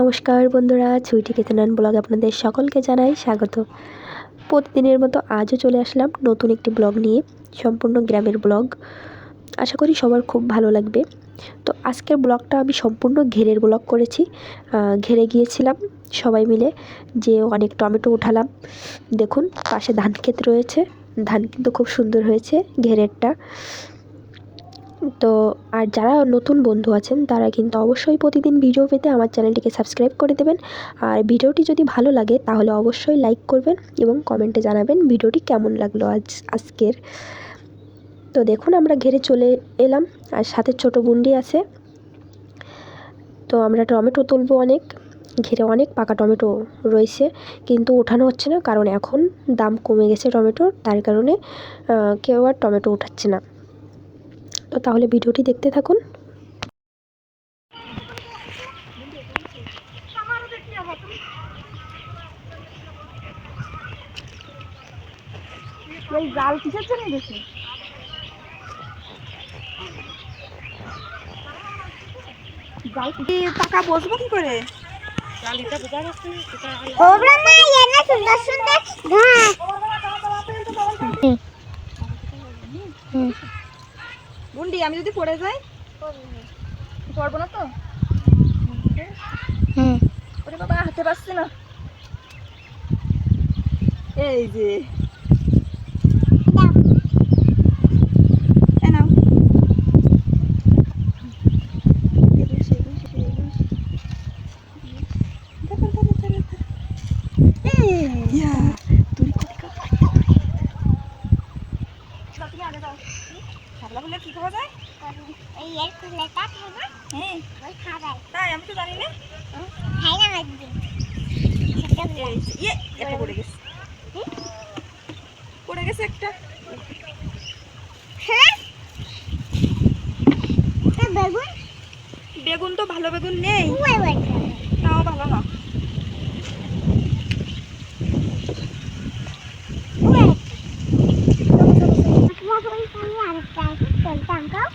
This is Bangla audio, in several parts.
নমস্কার বন্ধুরা ছুইটি কেতনান ব্লগ আপনাদের সকলকে জানাই স্বাগত। প্রতিদিনের মতো আজও চলে আসলাম নতুন একটি ব্লগ নিয়ে, সম্পূর্ণ গ্রামের ব্লগ। আশা করি সবার খুব ভালো লাগবে। তো আজকের ব্লগটা আমি সম্পূর্ণ ঘেরের ব্লগ করেছি। ঘেরে গিয়েছিলাম সবাই মিলে যে অনেক টমেটো উঠালাম। দেখুন, পাশে ধান ক্ষেত রয়েছে। ধান কিন্তু খুব সুন্দর হয়েছে ঘেরেরটা। তো আর যারা নতুন বন্ধু আছেন, তারা কিন্তু অবশ্যই প্রতিদিন ভিডিও পেতে আমার চ্যানেলটিকে সাবস্ক্রাইব করে দেবেন। আর ভিডিওটি যদি ভালো লাগে, তাহলে অবশ্যই লাইক করবেন এবং কমেন্টে জানাবেন ভিডিওটি কেমন লাগল আজ, আজকের। তো দেখুন, আমরা ঘেরে চলে এলাম। আর সাথে ছোট বুন্ডি আছে। তো আমরা টমেটো তুলবো অনেক। ঘিরে অনেক পাকা টমেটো রয়েছে। কিন্তু ওঠানো হচ্ছে না, কারণ এখন দাম কমে গেছে টমেটোর। তার কারণে কেউ আর টমেটো উঠাচ্ছে না। তো তাহলে ভিডিওটি দেখতে থাকুন। এই জাল কিসের জন্য দেখি? জাল কি? পাকা বসবো কি করে? সুন্দর সুন্দর ঘাস আমি যদি পড়ে যাই পড়ব না তো? ওরে বাবা হাতে পারছি না। এই যে। এ শাপলা ফুলের কি খাওয়া যায়? এই এর খুলেটা খাবে হ্যাঁ। ওই তাই আমি তো জানি না। খাই ইয়ে পড়ে গেছে। পড়ে গেছে একটা। হ্যাঁ? বেগুন? বেগুন তো ভালো বেগুন নেই ওই ওই তাও ভালো না তোমার ওই সামনে আরেকটা আছে চলতাম কাউ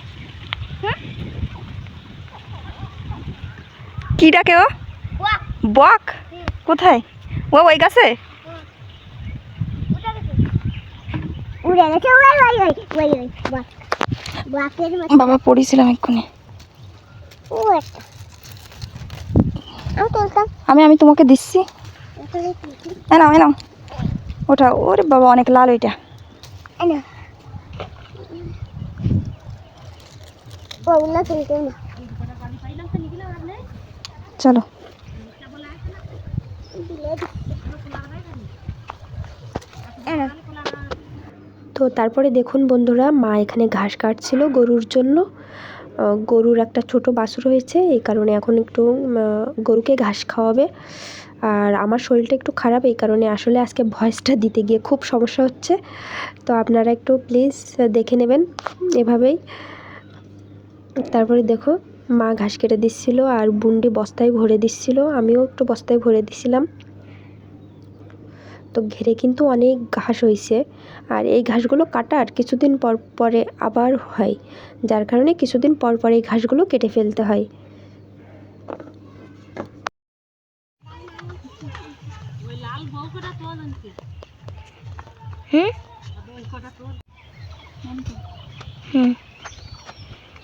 কি ডাকে ও? বক। কোথায়? ও ওই গাছে? বাবা পড়েছিলাম এক্ষুনি। আমি আমি তোমাকে দিচ্ছি। এখানে কি এ নাও এ নাও। ওটা ওরে বাবা অনেক লাল ওইটা। না। চলো। তো তারপরে দেখুন বন্ধুরা, মা এখানে ঘাস কাটছিল গরুর জন্য। গরুর একটা ছোট বাছুর হয়েছে, এই কারণে এখন একটু গরুকে ঘাস খাওয়াবে। আর আমার শরীরটা একটু খারাপ, এই কারণে আসলে আজকে ভয়েসটা দিতে গিয়ে খুব সমস্যা হচ্ছে। তো আপনারা একটু প্লিজ দেখে নেবেন এভাবেই। তারপরে দেখো মা ঘাস কেটে দিচ্ছিল আর বুন্ডি বস্তায় ভরে দিচ্ছিল। আমিও একটু বস্তায় ভরে দিছিলাম। তো ঘেরে কিন্তু অনেক ঘাস হয়েছে। আর এই ঘাসগুলো কাটার কিছুদিন পর পরে আবার হয়। যার কারণে কিছুদিন পর পর এই ঘাসগুলো কেটে ফেলতে হয়। হুম? হুম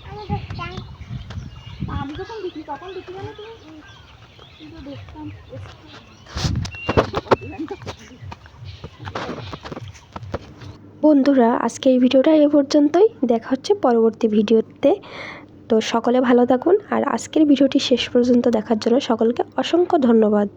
আমি যখন বিক্রি তখন বিক্রি করে তুমি কিন্তু দেখতাম বন্ধুরা, আজকে এই ভিডিওটা এ পর্যন্তই। দেখা হচ্ছে পরবর্তী ভিডিওতে। তো সকলে ভালো থাকুন, আর আজকের ভিডিওটি শেষ পর্যন্ত দেখার জন্য সকলকে অসংখ্য ধন্যবাদ।